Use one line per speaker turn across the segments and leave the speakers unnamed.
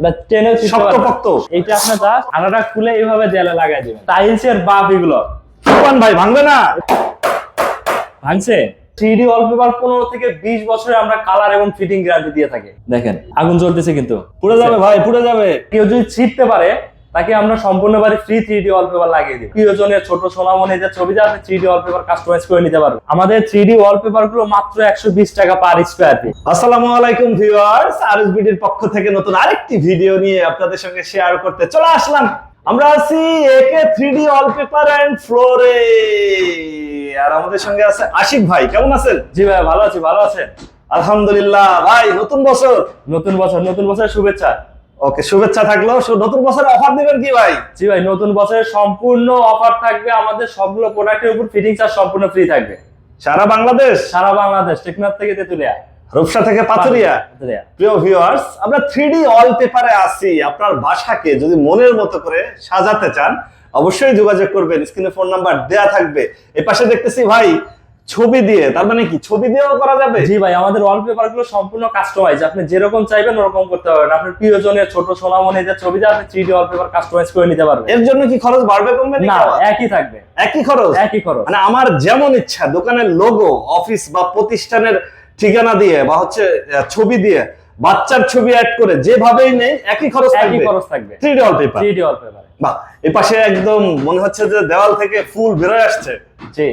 এটা টেনেও ছিটতে পারবে। না।
শক্তপোক্ত।
এইটা আপনার জাস্ট আনাটা খুলে এইভাবে জেলে লাগাই দিবেন। টাইলস এর বাপ এগুলো।
সুপান ভাই ভাঙবে না?
ভাঙছে? থ্রিডি ওয়ালপেপার পনেরো থেকে বিশ বছরে আমরা কালার এবং ফিটিং গ্যারান্টি দিয়ে থাকি। দেখেন আগুন জ্বলতেছে কিন্তু।
পুড়ে যাবে ভাই পুড়ে যাবে।
কেউ যদি ছিটতে পারে তাকে আমরা সম্পূর্ণ বাড়ি ফ্রি থ্রি ডি ওয়ালপেপার লাগিয়ে দিই প্রিয়জনের ছোট সোনামণিদের ছবিতে আপনি থ্রি ডি ওয়ালপেপার কাস্টমাইজ করে নিতে পারবেন আমাদের থ্রি ডি ওয়ালপেপারগুলো মাত্র একশো বিশ টাকা পার স্কোয়ার ফিট
আসসালামু আলাইকুম ভিউয়ার্স আরএসবিডির পক্ষ থেকে নতুন আরেকটি ভিডিও নিয়ে আপনাদের সঙ্গে শেয়ার করতে চলে আসলাম। আমরা আছি একে থ্রিডি ওয়ালপেপার এন্ড ফ্লোরে আর আমাদের সঙ্গে আছে আশিক ভাই কেমন আছেন?
জি ভাই ভালো আছি ভালো আছেন?
আলহামদুলিল্লাহ ভাই নতুন বছর।
নতুন বছর নতুন বছরের শুভেচ্ছা।
ওকে শুভেচ্ছা থাকল। নতুন বছরে অফার দিবেন কি ভাই?
জি ভাই নতুন বছরের সম্পূর্ণ অফার থাকবে। আমাদের সবগুলো প্রোডাক্টের উপর ফিটিং চার্জ সম্পূর্ণ ফ্রি থাকবে।
সারা বাংলাদেশ?
সারা বাংলাদেশ টেকনাফ থেকে তেতুলিয়া।
রূপসা থেকে পাথুরিয়া প্রিয় ভিউয়ার্স আমরা থ্রিডি ওয়ালপেপারে আসি আপনার বাসাকে যদি মনের মতো করে সাজাতে চান অবশ্যই যোগাযোগ করবেন। স্ক্রিনে ফোন নাম্বার দেয়া থাকবে। এ পাশে দেখতেছি ভাই ছবি দিয়ে তার মানে কি? ছবি দিয়েও করা যাবে?
জি ভাই আমাদের ওয়ালপেপারগুলো সম্পূর্ণ কাস্টমাইজ আপনি যেরকম চাইবেন ওরকম করতে পারবেন। আপনার প্রিয়জনের ছোট সোনামণিদের ছবিতে আপনি থ্রি ডি ওয়ালপেপার কাস্টমাইজ করে নিতে পারবেন।
এর জন্য কি খরচ বাড়বে কমবে
না একই থাকবে।
একই খরচ?
একই খরচ।
মানে আমার যেমন ইচ্ছা দোকানের লোগো অফিস বা প্রতিষ্ঠানের ঠিকানা দিয়ে বা হচ্ছে ছবি দিয়ে বাচ্চার ছবি অ্যাড করে যেভাবেই নেই একই খরচ
একই খরচ থাকবে।
Three D wallpaper
three D wallpaper
বাহ এই পাশে একদম মনে হচ্ছে যে দেওয়াল থেকে ফুল বেরোয় আসছে।
জি।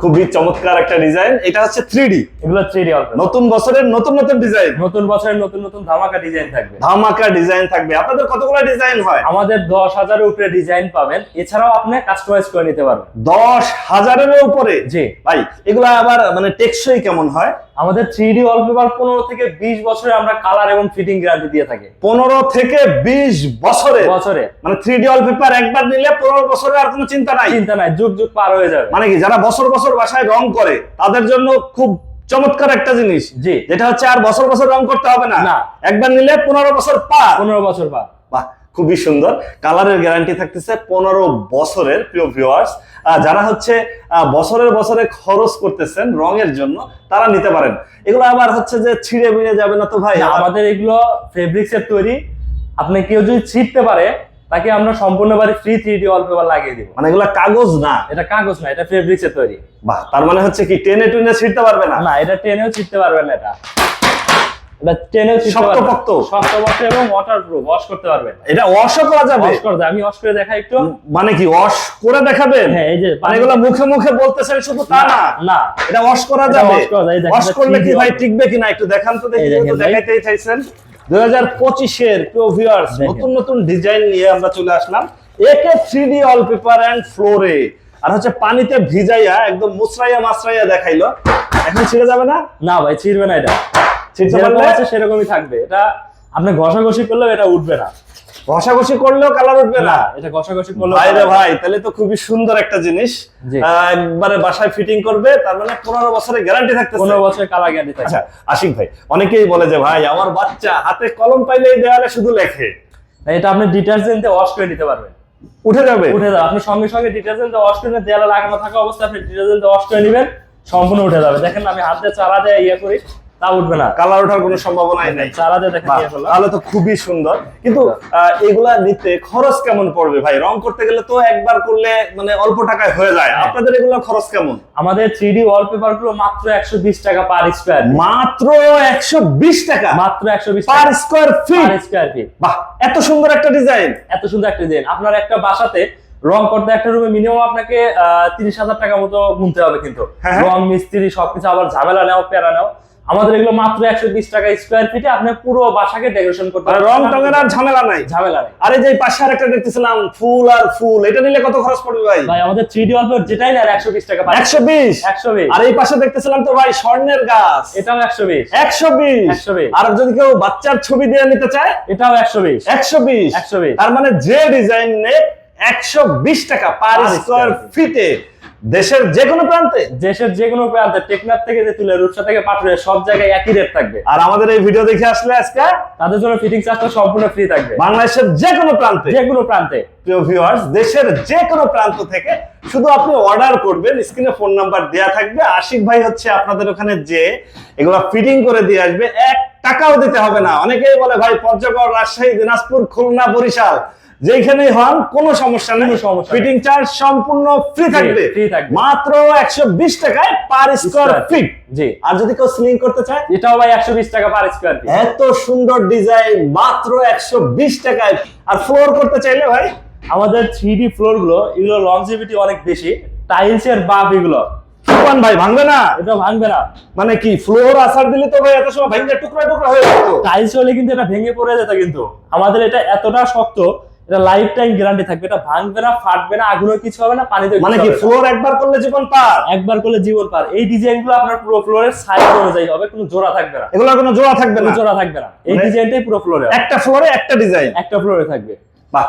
খুবই চমৎকার একটা ডিজাইন এটা হচ্ছে থ্রি ডি
এগুলো থ্রি ডি
নতুন বছরের নতুন নতুন ডিজাইন
নতুন বছরের নতুন নতুন ধামাকা ডিজাইন থাকবে।
ধামাকা ডিজাইন থাকবে। আপনাদের কতগুলো ডিজাইন হয়?
আমাদের দশ হাজারের উপরে ডিজাইন পাবেন। এছাড়াও আপনি কাস্টমাইজ করে নিতে পারবেন।
দশ হাজারের উপরে?
জি।
ভাই এগুলো আবার মানে টেকসই কেমন হয়?
আমাদের থ্রি ডি ওয়ালপেপার পনেরো থেকে বিশ বছরে আমরা কালার এবং ফিটিং গ্যারান্টি দিয়ে থাকি।
পনেরো থেকে বিশ বছরে?
বছরে।
মানে থ্রি ডি পেপার একবার নিলে পনেরো বছরে আর কোনো চিন্তা নাই?
চিন্তা নাই যুগ যুগ পার হয়ে যাবে।
মানে কি যারা বছর বছর বাসায় রং করে তাদের জন্য খুব চমৎকার একটা জিনিস।
জি।
যেটা হচ্ছে আর বছর বছর রং করতে হবে না।
না।
একবার নিলে পনেরো বছর পার।
পনেরো বছর পার।
বাহ খুবই সুন্দর। কালারের গ্যারান্টি থাকতেছে পনেরো বছরের প্রিয় ভিউয়ার্স যারা হচ্ছে বছরের বছরে খরচ করতেছেন রঙের জন্য তারা নিতে পারেন। এগুলো আবার হচ্ছে যে ছিঁড়ে মিড়ে যাবে না তো ভাই?
আমাদের এগুলো ফেব্রিক্স এর তৈরি। আপনি কেউ যদি ছিটতে পারে তাকে আমরা সম্পূর্ণ বাড়ি ফ্রি থ্রি ডি ওয়ালপেপার লাগিয়ে দিব।
মানে এগুলো কাগজ না?
এটা কাগজ না এটা ফেব্রিক্স এর তৈরি।
বাহ তার মানে হচ্ছে কি টেনে টুনে ছিঁড়তে পারবে না?
না এটা টেনেও ছিটতে পারবেন না এটা। এটা টেনেও
শক্তপোক্ত।
শক্তপোক্ত এবং ওয়াটারপ্রুফ ওয়াশ করতে পারবেন।
এটা ওয়াশও করা যাবে।
ওয়াশ করে আমি ওয়াশ করে দেখাই একটু।
মানে কি ওয়াশ করে দেখাবেন?
হ্যাঁ এই যে
মানে মুখে মুখে বলতেছেন শুধু তা না।
না
এটা ওয়াশ করা যাবে।
wash করা যায়, এই দেখেন,
ওয়াশ করলে কি ভাই টিকবে কিনা একটু দেখান তো দেখি
এই
যেহেতু
দেখেন ভাই।
দেখাইতেই চাইছেন। দুই হাজার পঁচিশের প্রিয় ভিউয়ার্স নতুন নতুন ডিজাইন নিয়ে আমরা চলে আসলাম। একে three D wallpaper and ফ্লোরে আর হচ্ছে পানিতে ভিজাইয়া একদম মুসরাইয়া মাসরাইয়া দেখাইলো। এখন ছিঁড়ে যাবে না?
না ভাই ছিড়বে না এটা। যেরকম আছে সেরকমই থাকবে। এটা আপনি ঘষাঘষি করলেও এটা উঠবে না।
ঘষাঘষি করলেও কালার উঠবে না।
এটা ঘষাঘষি করলেও
ভাই রে ভাই তাহলে তো খুবই সুন্দর একটা জিনিস। একবারে বাসায় ফিটিং করবে তার মানে পনেরো বছরের গ্যারান্টি থাকতেছে।
পনেরো বছর কালার গ্যারান্টি থাকে
আশিক ভাই অনেকেই বলে যে ভাই আমার বাচ্চা হাতে কলম পাইলেই দেওয়ালে শুধু লেখে।
এটা আপনি ডিটারজেন্ট দিয়ে ওয়াশ করে নিতে পারবেন।
উঠে যাবে?
উঠে যাবে। আপনি সঙ্গে সঙ্গে ডিটারজেন্ট দিয়ে ওয়াশ করে দেয়ালে লাগানো থাকা অবস্থায় আপনি ডিটারজেন্ট দিয়ে ওয়াশ করে নেবেন সম্পূর্ণ উঠে যাবে। দেখেন আমি হাত দিয়ে চারা দিয়ে ইয়ে করি। তা উঠবে না।
কালার ওঠার কোনো সম্ভাবনাই নেই।
করলাম
তাহলে তো খুবই সুন্দর। কিন্তু এগুলা নিতে খরচ কেমন পড়বে ভাই? রং করতে গেলে তো একবার করলে মানে অল্প টাকায় হয়ে যায়।
হ্যাঁ।
আপনাদের এগুলো খরচ কেমন?
আমাদের থ্রি ডি ওয়ালপেপারগুলো মাত্র একশো বিশ টাকা পার স্কোয়ার
মাত্র একশো বিশ টাকা?
মাত্র একশো বিশ
per square feet
square feet
বাহ এত সুন্দর একটা ডিজাইন
এত সুন্দর একটা ডিজাইন আপনার একটা বাসাতে রং করতে একটা রুমে মিনিমাম আপনাকে তিরিশ হাজার টাকা মতো গুনতে হবে কিন্তু।
হ্যাঁ।
রং মিস্ত্রি সবকিছু আবার ঝামেলা নেও প্যারা নেও। আমাদের এগুলো মাত্র একশো বিশ টাকা স্কোয়ার ফিটে আপনি পুরো বাসাকে ডেকোরেশন করতে
রং টঙের আর ঝামেলা নাই।
ঝামেলা নেই।
আরে যে পাশে আর একটা দেখতেছিলাম ফুল আর ফুল এটা নিলে কত খরচ পড়বে ভাই?
ভাই আমাদের থ্রি ডি ওয়ালপেপার যেটাই নেন একশো বিশ টাকা
একশো বিশ?
একশো বিশ।
আর এই পাশে দেখতেছিলাম তো ভাই স্বর্ণের গাছ।
এটাও একশো বিশ।
একশো বিশ?
120
আর যদি কেউ বাচ্চার ছবি দিয়ে নিতে চায়?
এটাও একশো বিশ।
একশো বিশ।
120
তার মানে যে ডিজাইন নে একশো বিশ টাকা পার স্কোয়ার ফিটে দেশের যে কোনো প্রান্তে।
দেশের যে কোনো প্রান্তে টেকনাফ থেকে যে তুলে রূপসা থেকে পাটুরে সব জায়গায় একই রেট থাকবে।
আর আমাদের এই ভিডিও দেখে আসলে আজকে
তাদের জন্য ফিটিং চার্জটা সম্পূর্ণ ফ্রি থাকবে।
বাংলাদেশের যে কোনো প্রান্তে।
যে কোনো প্রান্তে।
প্রিয় ভিউয়ার্স দেশের যে কোনো প্রান্ত থেকে শুধু আপনি অর্ডার করবেন স্ক্রিনে ফোন নাম্বার দেয়া থাকবে। আশিক ভাই হচ্ছে আপনাদের ওখানে যে এগুলো ফিটিং করে দিয়ে আসবে। এক টাকাও দিতে হবে না। অনেকেই বলে ভাই পঞ্চগড় রাজশাহী দিনাজপুর খুলনা বরিশাল। যেখানেই হন কোনো সমস্যা নেই।
কোনো।
ফিটিং চার্জ সম্পূর্ণ ফ্রি থাকবে। মাত্র একশো বিশ টাকায় পার স্কোয়ার ফিট
জি।
আর যদি কেউ স্লিং করতে চায়?
এটাও ভাই একশো বিশ টাকা পার স্কোয়ার ফিট
এত সুন্দর ডিজাইন মাত্র একশো বিশ টাকায়। আর ফ্লোর করতে চাইলে ভাই?
আমাদের থ্রি ডি ফ্লোরগুলো এগুলো লংজিভিটি অনেক বেশি। টাইলস এর বাপ এগুলো।
সুপান ভাই ভাঙবে না?
এটা ভাঙবে না।
মানে কি ফ্লোর আসার দিলে তো ভাই এত সময় ভেঙে টুকরা টুকরা হয়ে যেত।
টাইলস হলে কিন্তু এটা ভেঙে পড়ে যেত কিন্তু। আমাদের এটা এতটা শক্ত এটা লাইফ টাইম গ্যারান্টি থাকবে। এটা ভাঙবে না ফাটবে না আগুনও কিছু হবে না পানিতে
মানে কি ফ্লোর একবার করলে জীবন পার?
একবার করলে জীবন পার। এই ডিজাইনগুলো আপনার পুরো ফ্লোরের সাইজ অনুযায়ী হবে কোনো জোড়া থাকবে না।
এগুলোর কোনো জোড়া থাকবে না?
জোড়া থাকবে না। এই
মানে-
ডিজাইনটাই পুরো ফ্লোরে
একটা ফ্লোরে একটা ডিজাইন
একটা ফ্লোরে থাকবে।
বা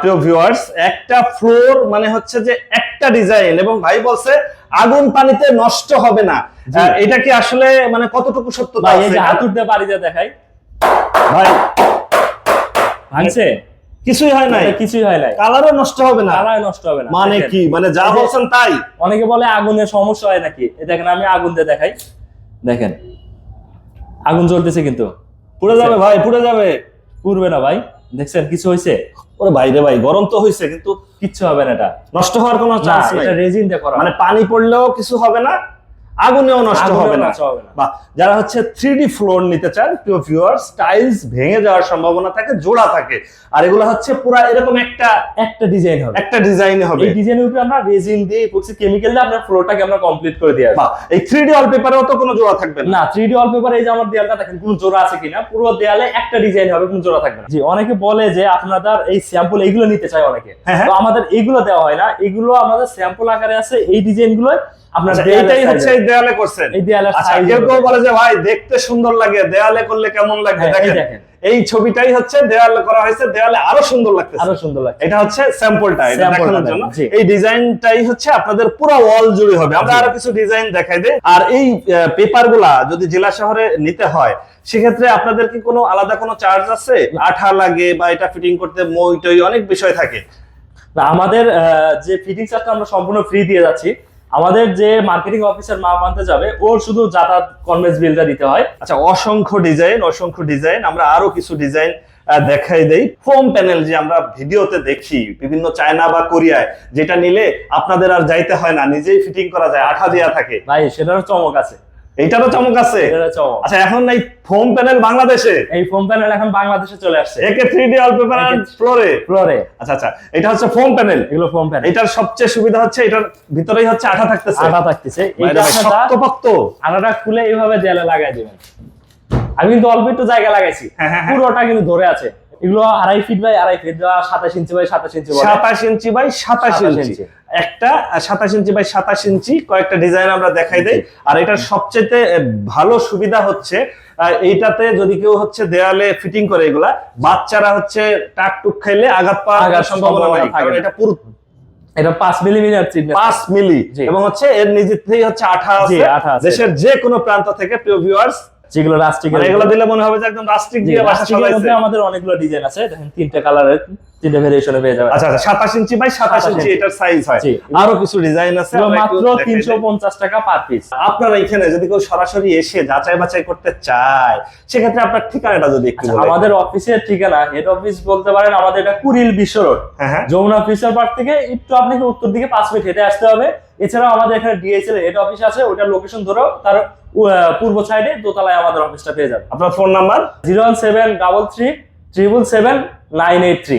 প্রিয় ভিউয়ার্স একটা ফ্লোর মানে হচ্ছে যে একটা ডিজাইন এবং ভাই বলছে আগুন পানিতে নষ্ট হবে না। এটা কি আসলে মানে কতটুকু সত্যতা
ভাই এই
আছে?
যে? হাতুর দিয়ে বাড়ি দেখাই।
ভাই।
ভাঙছে?
কিছুই হয় নাই।
কিছুই হয় নাই।
কালারও নষ্ট হবে না।
কালার নষ্ট হবে না।
মানে কি? মানে যা বলছেন তাই।
অনেকে বলে আগুনের সমস্যা হয় নাকি? দেখেন আমি আগুন দিয়ে দেখাই। দেখেন। আগুন জ্বলতেছে কিন্তু।
পুড়ে যাবে ভাই পুড়ে যাবে।
পুড়বে না ভাই। দেখছেন কিছু হয়েছে?
ওরে ভাই রে ভাই গরম তো হয়েছে কিন্তু
কিচ্ছু হবে না এটা।
নষ্ট হওয়ার কোনো চান্স নাই।
এটা রেজিন দিয়ে করা।
মানে পানি পড়লেও কিছু হবে না আগুনেও নষ্ট হবে না। বা যারা হচ্ছে থ্রি ডি ফ্লোর নিতে চান প্রিয় ভিউয়ার্স টাইলস ভেঙে যাওয়ার সম্ভাবনা থাকে জোড়া থাকে। আর এগুলো হচ্ছে পুরা এরকম একটা
একটা ডিজাইন হবে।
একটা ডিজাইনে হবে।
এই ডিজাইনের উপরে আমরা রেজিন দিয়ে ইপক্সি কেমিক্যাল দিয়ে আপনার ফ্লোরটাকে আমরা কমপ্লিট করে দিয়ে আসব।
এই থ্রি ডি ওয়ালপেপারেও তো কোনো জোড়া থাকবে না।
না থ্রি ডি ওয়ালপেপার এই যে আমার দেয়ালটা দেখেন কোনো জোড়া আছে কিনা? পুরো দেয়ালে একটা ডিজাইন হবে কোনো জোড়া থাকবে না। জি অনেকে বলে যে আপনাদের এই স্যাম্পল এইগুলো নিতে চায় অনেকে।
হ্যাঁ, হ্যাঁ।
তো আমাদের এইগুলো দেওয়া হয় না। এগুলো আমাদের স্যাম্পল আকারে আছে এই ডিজাইনগুলো আপনার
আচ্ছা, এইটাই হচ্ছে দেয়ালে করছেন।
এই দেয়ালের
আচ্ছা কেউ কেউ বলে যে ভাই দেখতে সুন্দর লাগে দেয়ালে করলে কেমন লাগবে
হ্যাঁ,
দেখেন
দেখেন।
এই ছবিটাই হচ্ছে দেয়ালে করা হয়েছে দেয়ালে আরও সুন্দর লাগতেছে।
আরও সুন্দর লাগে
এটা হচ্ছে স্যাম্পলটা এটা দেখানোর জন্য। এই ডিজাইনটাই হচ্ছে আপনাদের পুরো ওয়াল জুড়ে হবে। আমরা আরও কিছু ডিজাইন দেখাই দেই। আর এই পেপারগুলা যদি জেলা শহরে নিতে হয় সেক্ষেত্রে আপনাদের কি কোনো আলাদা কোনো চার্জ আছে? আঠা লাগে বা এটা ফিটিং করতে মই টই অনেক বিষয় থাকে।
আমাদের আহ, যে ফিটিং চার্জটা আমরা সম্পূর্ণ ফ্রি দিয়ে যাচ্ছি আমাদের যে মার্কেটিং অফিসার মা মানতে যাবে, ওর শুধু যাতায়াত কনভেন্স বিলটা দিতে হয়।
আচ্ছা অসংখ্য ডিজাইন অসংখ্য ডিজাইন আমরা আরও কিছু ডিজাইন দেখাই দেই। ফোম প্যানেল যে আমরা ভিডিওতে দেখি, বিভিন্ন চায়না বা কোরিয়ায়, যেটা নিলে আপনাদের আর যাইতে হয় না, নিজেই ফিটিং করা যায়, আঠা দেওয়া থাকে।
ভাই, সেটারও চমক আছে।
এইটারও চমক আছে? আচ্ছা এখন এই ফোম প্যানেল বাংলাদেশে?
এই ফোম প্যানেল এখন বাংলাদেশে চলে আসছে।
একে থ্রি ডি ওয়ালপেপার
একে-
ফ্লোরে
ফ্লোরে
আচ্ছা আচ্ছা এটা হচ্ছে ফোম প্যানেল।
এগুলো ফোম প্যানেল।
এটার সবচেয়ে সুবিধা হচ্ছে এটার ভিতরেই হচ্ছে আঠা থাকতেছে।
আটা থাকতেছে।
বাইরে ভাই
আঠাটা খুলে এইভাবে দেয়ালে লাগাই দিবেন। আমি কিন্তু অল্প একটু জায়গা লাগাইছি।
হ্যাঁ, হ্যাঁ, হ্যাঁ।
পুরোটা কিন্তু ধরে আছে। এগুলো আড়াই ফিট বাই আড়াই ফিট বা সাতাশ ইঞ্চি বাই সাতাশ ইঞ্চি
সাতাশ ইঞ্চি বাই সাতাশ ইঞ্চি। একটা সাতাশ ইঞ্চি বাই সাতাশ ইঞ্চি কয়েকটা ডিজাইন আমরা দেখাই দেই। আর এটার সবচেয়ে ভালো সুবিধা হচ্ছে এইটাতে যদি কেউ হচ্ছে দেয়ালে ফিটিং করে এগুলা বাচ্চারা হচ্ছে টাক টুক খাইলে আঘাত পাওয়ার সম্ভাবনা নাই কারণ এটা পুরো
এটা পাঁচ মিলিমিটার চিকনেস
পাঁচ মিলি এবং হচ্ছে এর নিজের হচ্ছে আঠা
আঠা আছে।
দেশের যে কোনো প্রান্ত থেকে প্রিয় ভিউয়ার্স
যেগুলো রাস্টিক
মানে এগুলো দিলে মনে হবে যে একদম রাস্টিক দিয়ে বাসা সাজাইছে
আমাদের অনেকগুলো ডিজাইন আছে। দেখেন তিনটা কালারের তিনটা ভেরিয়েশনে পেয়ে যাবেন
আচ্ছা আচ্ছা সাতাশ ইঞ্চি বাই সাতাশ
27
ইঞ্চি। এটার সাইজ হয়। আরও কিছু ডিজাইন আছে
মাত্র
দেখাই
তিনশো
দিই।
পঞ্চাশ টাকা পার পিস
আপনারা এখানে যদি কেউ সরাসরি এসে যাচাই বাছাই করতে চায় সেক্ষেত্রে আপনার ঠিকানাটা যদি একটু বলেন।
আমাদের অফিসের ঠিকানা হেড অফিস বলতে পারেন আমাদের এটা কুড়িল বিশ্ব রোড।
হ্যাঁ হ্যাঁ।
যমুনা ফিউচার পার্ক থেকে একটু আপনাকে উত্তর দিকে পাঁচ মিনিট হেঁটে আসতে হবে। এছাড়াও আমাদের এখানে ডিএইচএল হেড অফিস আছে ওটার লোকেশন ধরো তার পূর্ব সাইডে দোতলায় আমাদের অফিসটা পেয়ে যাবে
আপনার phone number
zero one seven double three triple seven nine eight three